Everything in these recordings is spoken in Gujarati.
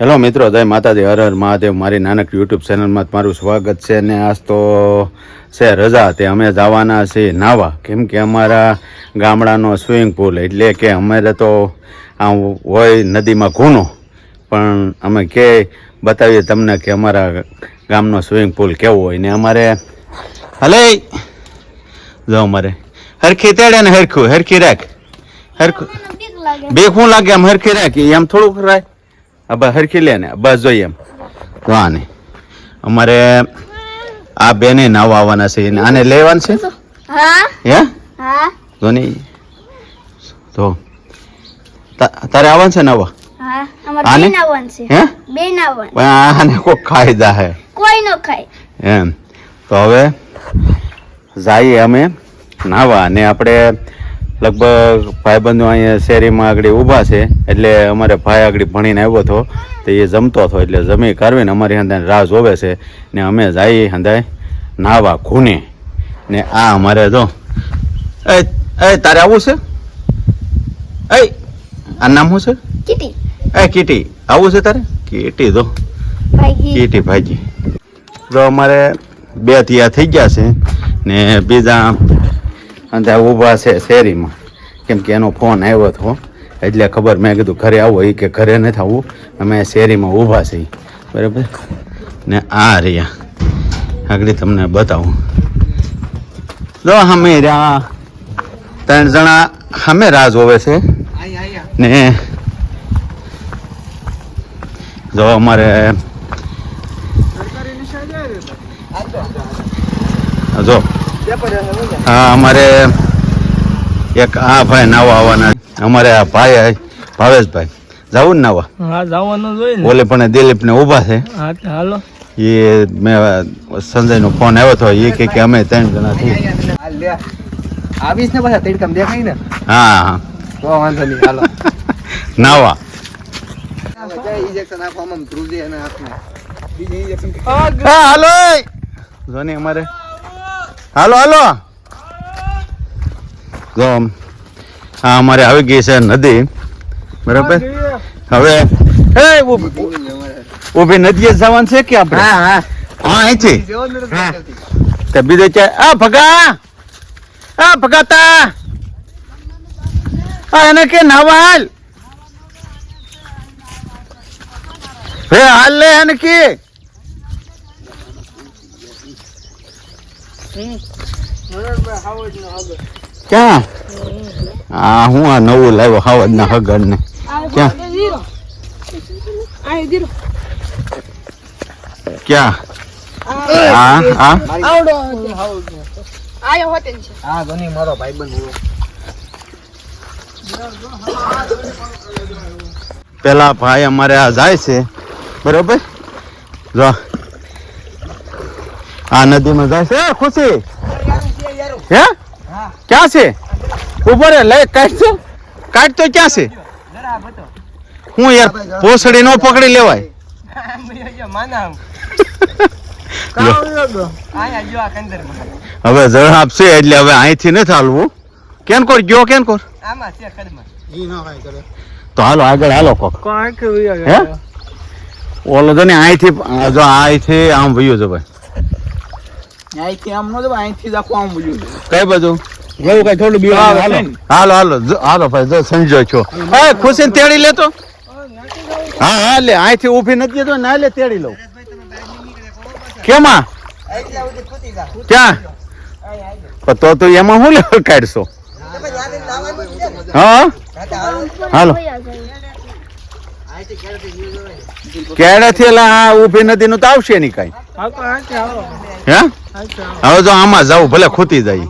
હેલો મિત્રો જય માતાજી હર હર મહાદેવ. મારી નાનક યુટ્યુબ ચેનલમાં તમારું સ્વાગત છે ને આજ તો છે રજા તે અમે જવાના છીએ નાવા. કેમ કે અમારા ગામડાનો સ્વિમિંગ પુલ એટલે કે અમારે તો આમ હોય નદીમાં ખૂનો પણ અમે કે બતાવીએ તમને કે અમારા ગામનો સ્વિમિંગ પુલ કેવો હોય ને અમારે હલે જો અમારે. હરખી તેડે ને હરખું હરખી રાખ. હરખું. બે શું લાગે આમ હરખી રાખી એમ થોડુંક રાખ. આ બસ હરખી લે ને બસ જોઈએ એમ. તો આને અમારે આ બેને નાવા આવવાના છે. ને આને લેવાનું છે? હે. તો નહીં. તો તારે આવવાનું છે નાવા હા આને? હે? બે નાવન આને કોઈ નો ખાય. એમ. તો હવે જઈએ અમે નાવા અને આપણે લગભગ ભાઈબંધો અહીંયા શેરીમાં આગળ ઊભા છે એટલે અમારે ભાઈ આગળ ભણીને આવ્યો હતો તો એ જમતો હતો એટલે જમી કરવીને અમારી હંદાય રાહ જોવે છે ને અમે જઈએ હંદાય નાવા ખૂને. ને આ અમારે જો. એ એ તારે આવું છે? એ આ નામ શું છે? કીટી. એ કીટી. આવું છે તારે? કીટી જો. કીટી ભાઈજી. તો અમારે બે થયા થઈ ગયા છે ને બીજા અંદર ઊભા છે શેરીમાં. કેમ કે એનો ફોન આવ્યો હતો એટલે ખબર મેં કીધું ઘરે આવો એ કે ઘરે નથી આવવું અમે શેરીમાં ઊભા છીએ. બરાબર? ને આ રહ્યા. આગળ તમને બતાવું. જો અમે રહ્યા. ત્રણ જણા અમે રાહ જોવે છે. ને જો અમારે જો હા અમારે એક આ ભાઈ નાવા આવવાના. અમારે આ ભાઈ ભાવેશભાઈ. જવું ને નાવા? હા જવાનું જોઈએ ઓલે પણ દિલીપ ને ઊભા છે. હાલો. એ મેં સંજય નો ફોન આવ્યો હતો એ કે કે અમે ત્રણ જણા છીએ. આવીશ ને પાછા તડકામ દેખાય ને? હા હા. તો વાંધો નહીં હાલો. નાવા. ઇન્જેક્શન આપવામાં ધ્રુજી અને હાથમાં. બીજી ઇન્જેક્શન હા હાલો. જોની અમારે. હાલો હાલો. તો હા અમારે આવી ગઈ છે નદી. બરાબર? હવે હે ઊભી નદીએ જવાનું છે કે આપણે? હા હા. હા અહીંથી. તે બીજે છે આ ભગા આ ભગાતા આ એને કે નાવા હાલ હે હાલ લે એને કે. ક્યાં? આ હું આ નવું લાવ્યો હાવજ ના હગડ ને ક્યાં? ક્યાં? હા હા. ભાઈબંધ એવો. પેલા ભાઈ અમારે આ જાય છે. બરોબર? જો આ નદીમાં જાય છે? ખુશી? હે? હા ક્યાં છે? ઊભો રે લઈ કાઢ છે કાઢ તો ક્યાં છે? હું યાર પોસડી નો પકડી લેવાય. હવે જળ આપશે એટલે હવે અહીંથી નથી હાલવું. કેન કોર ગયો કેન કોર? છે તો હાલો આગળ હાલો કોક. હે? ઓલો તો ને અહીંથી જો અહીંથી આમ ભયું જો ભાઈ. અહીંથી આમ નો અહીંથી જ આખું આમ બોલ્યું કઈ બધું ગયું કઈ થોડું હાલો હાલો. હાલો. હાલો ભાઈ જો છો. એ ખુશી તેડી લેતો હા હા લે અહીંથી ઊભી નથી જતો ના લે તેડી લઉં. કેમાં? ક્યાં? તો તું એમાં હું લે કાઢશો? હા? હાલો. કેળેથી એટલે આ ઊભી નથી નું તો આવશે નહીં કાંઈ. હા? હવે જો આમાં જાવ ભલે ખૂતી જાય.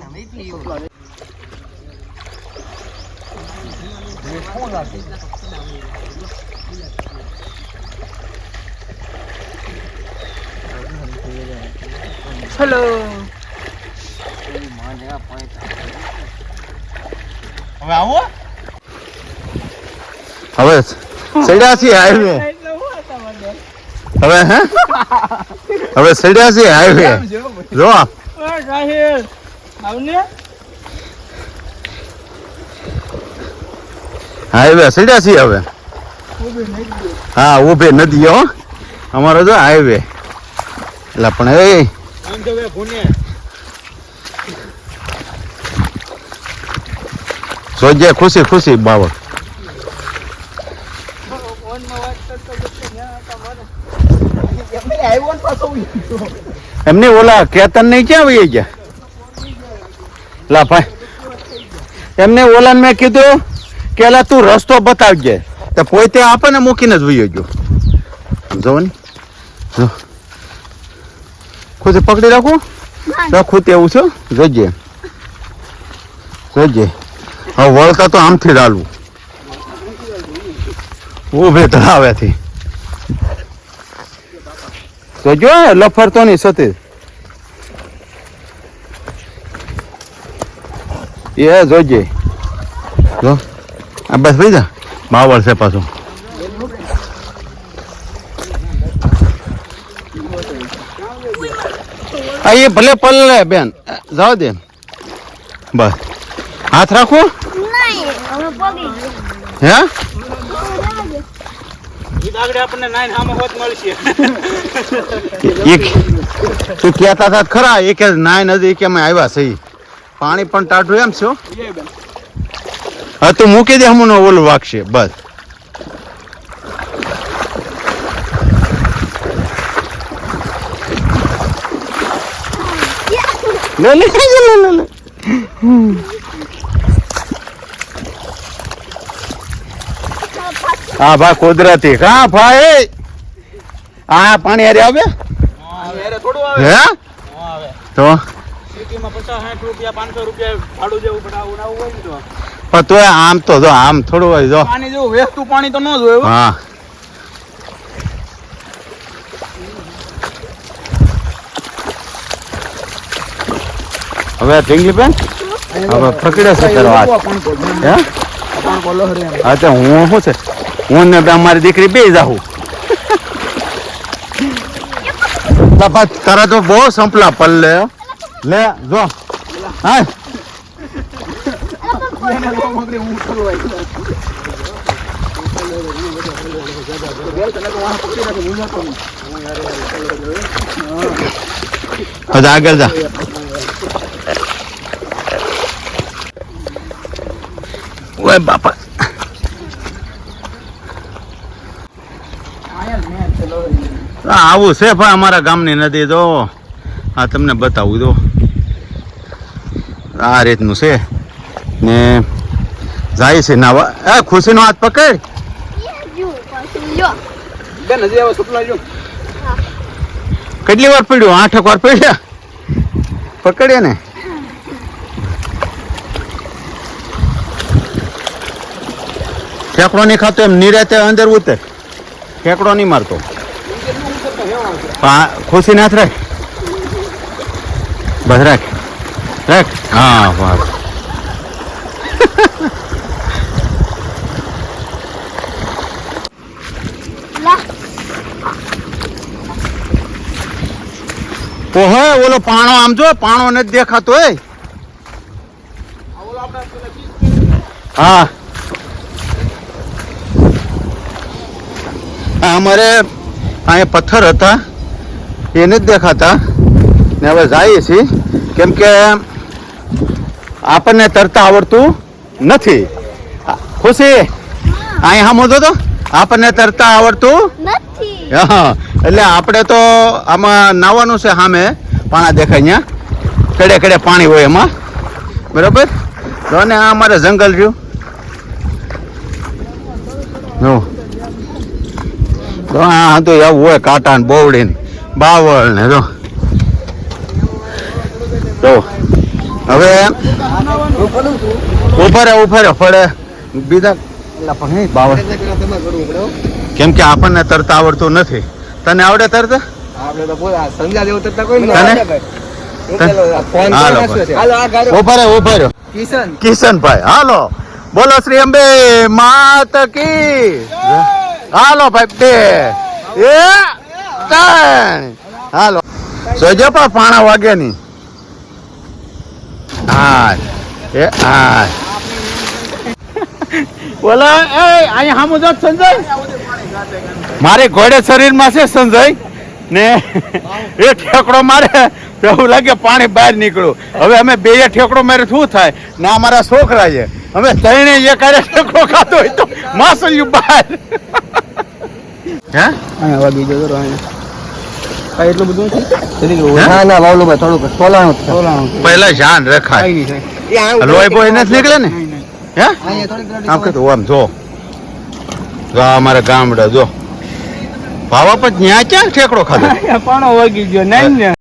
હેલો હવે આવો? હવે સડ્યાસી હાઈવે. એટલે હું? હવે સડ્યા છે સડ્યાસી હાઈવે જો. હાઈવે સડ્યા છીએ હવે. હા ઉભે નદી હો. અમારો જો હાઈવે એટલે પણ એ. જોજે ખુશી ખુશી બાવળ. એમને ઓલા કેતન નહીં ક્યાં વહી ગયા? લા ભાઈ. એમને ઓલા મેં કીધું કે લા તું રસ્તો બતાવજે. તો પોતે આપણને મૂકીને જ વહી ગયો. સમજો ને? જો. ખુદ પકડી રાખું? રાખું તેવું છે? જોજે. જોજે. હવે વળતા તો આમથી ડાલવું ઉભે તળાવેથી જોજો લફરતો નહીં સતી એ જોજે. જો આ બસ ભાઈ જા. બાવળ છે પાછું. આ એ ભલે પલ્લે બેન. જાવ દે. બસ. હાથ રાખો. નહીં આપણને નાઈન હામાં હોત મળશે. એક તું કહેતા હતા ખરા એ કે નાય નદી કે અમે આવ્યા છે પાણી પણ ટાઢું એમ છો હા. તું મૂકી દે હમણાં ઓલું વાગશે બસ. લે લે લે લે. હા ભાઈ કુદરતી. કા ભાઈ. આ પાણી હારે આવે? હે? તો? આમ તો જો આમ થોડું હોય જો. પાણી જેવું પાણી તો ન જોયું હા. હવે ટીંગલી બેન હવે પકડે છે હે? હા તો હું શું છે? હું ને મારી દીકરી બે જાઉં બાપા તારા તો બહુ સંપલા પલ્લે. લે લે જો હા આગળ જા. ઓય બાપા. આવું છે ભાઈ અમારા ગામની નદી, જો. આ તમને બતાવું દો આ રીતનું છે. ને જાય છે નાવા. એ, ખુશીનો હાથ પકડ. જો જો કેટલી વાર પડ્યું? આઠેક વાર પડ્યા? પકડ્યા ને. ઠેકડો નહીં ખાતો, એમ નિરાતે અંદર ઉતર. ઠેકડો નહીં મારતો. ખુશી નાથ રાખ. બસ રાખ. રાખ. હા લા. ઓહો ઓલો પાણો આમ જો પાણો નથી દેખાતો એ. હા. અમારે અહીંયા પથ્થર હતા. એ નથી દેખાતા. ને હવે જઈએ છીએ. કેમ કે આપણને તરતા આવડતું નથી. ખુશી? અહીંયા હા જો તો. આપણને તરતા આવડતું હા એટલે આપણે તો આમાં નાવાનું છે સામે. પાણા દેખાય અહીંયા. કડે કડે પાણી હોય એમાં. બરાબર? તો ને આ અમારે જંગલ રહ્યું. તો આ તો એવું હોય કાંટા ને બોવડી ને બાવળ ને જો. તો હવે ઊભા રે ઊભા ફળે. બીજા પણ બાવળ. કેમ કે આપણને તરતા આવડતું નથી. તને આવડે તરત? સમજા જેવું કોઈ ભાઈ. કિશન. કિશનભાઈ હાલો. બોલો શ્રી અંબે માત કી. હાલો ભાઈ બે. એ! ત્રણ હાલો. સોજો પા પાણા વાગે ની હા એ હા બોલો એ અહીંયા હામું જો સંજય? મારે ઘોડે શરીરમાં છે સંજય. ને એ ઠેકડો મારે. એવું લાગે પાણી બહાર નીકળ્યું. હવે અમે બે ઠેકડો મારે શું થાય? ને અમારા મારા છોકરા છે. અમે ત્રણે એ હારે ઠેકડો ખાતો હોય તો માસલ્યું બહાર. હે? અહીંયા વાગી જતો એટલું બધું નથી? ના ના થોડુંક સોલાણું સોલાણું પહેલા રખાય. લોહી નથી નીકળે ને? હે? આમ જો. જો અમારા ગામડા જો. ભાવા પણ ત્યાં ક્યાં ઠેકડો ખાધો? પાણો વાગી ગયો નહીં ને